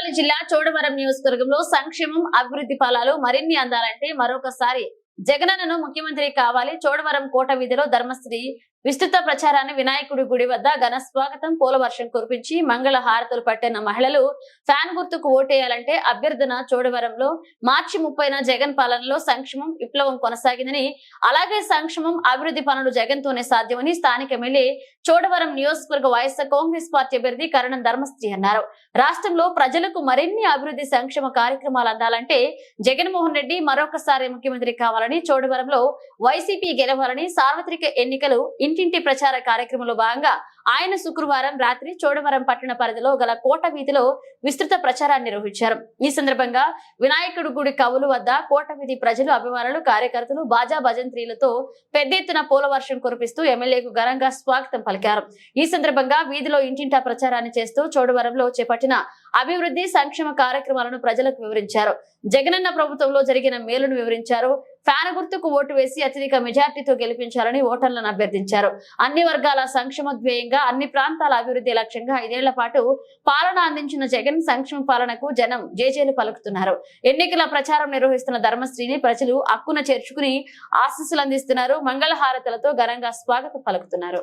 పెద్దపల్లి జిల్లా చోడవరం నియోజకవర్గంలో సంక్షేమం అభివృద్ధి ఫలాలు మరిన్ని అందాలంటే మరొకసారి జగనన్నను ముఖ్యమంత్రి కావాలి. చోడవరం కోట వీధిలో ధర్మశ్రీ విస్తృత ప్రచారాన్ని వినాయకుడి గుడి వద్ద ఘన స్వాగతం పూలవర్షం కురిపించి మంగళ హారతులు పట్టిన మహిళలు ఫ్యాన్ గుర్తుకు ఓటేయాలంటే అభ్యర్థన చోడవరంలో మార్చి ముప్పైన జగన్ పాలనలో సంక్షేమం విప్లవం కొనసాగిందని అలాగే సంక్షేమం అభివృద్ధి పనులు జగన్ తోనే సాధ్యమని స్థానిక ఎమ్మెల్యే చోడవరం నియోజకవర్గ వైఎస్ఆర్ కాంగ్రెస్ పార్టీ అభ్యర్థి కరణం ధర్మశ్రీ అన్నారు. రాష్ట్రంలో ప్రజలకు మరిన్ని అభివృద్ధి సంక్షేమ కార్యక్రమాలు అందాలంటే జగన్మోహన్ రెడ్డి మరొకసారి ముఖ్యమంత్రి కావాలని చోడవరంలో వైసీపీ గెలవాలని సార్వత్రిక ఎన్నికలు ఇంటింటి ప్రచార కార్యక్రమంలో భాగంగా ఆయన శుక్రవారం రాత్రి చోడవరం పట్టణ పరిధిలో గల కోట వీధిలో విస్తృత ప్రచారాన్ని నిర్వహించారు. ఈ సందర్భంగా వినాయకుడు గుడి కవులు వద్ద కోట వీధి ప్రజలు అభిమానులు కార్యకర్తలు బాజా భజంత్రీలతో పెద్ద ఎత్తున పూలవర్షం కురిపిస్తూ ఎమ్మెల్యేకు ఘనంగా స్వాగతం పలికారు. ఈ సందర్భంగా వీధిలో ఇంటింటా ప్రచారాన్ని చేస్తూ చోడవరంలో చేపట్టిన అభివృద్ధి సంక్షేమ కార్యక్రమాలను ప్రజలకు వివరించారు. జగనన్న ప్రభుత్వంలో జరిగిన మేలును వివరించారు. ఫ్యాన్ గుర్తుకు ఓటు వేసి అత్యధిక మెజార్టీతో గెలిపించాలని ఓటర్లను అభ్యర్థించారు. అన్ని వర్గాల సంక్షేమ ధ్యేయంగా అన్ని ప్రాంతాల అభివృద్ధి లక్ష్యంగా ఐదేళ్ళ పాటు పాలన అందించిన జగన్ సంక్షేమ పాలనకు జనం జేజేలు పలుకుతున్నారు. ఎన్నికల ప్రచారం నిర్వహిస్తున్న ధర్మశ్రీని ప్రజలు అక్కున చేర్చుకుని ఆశీస్సులు అందిస్తున్నారు. మంగళహారతలతో ఘనంగా స్వాగతం పలుకుతున్నారు.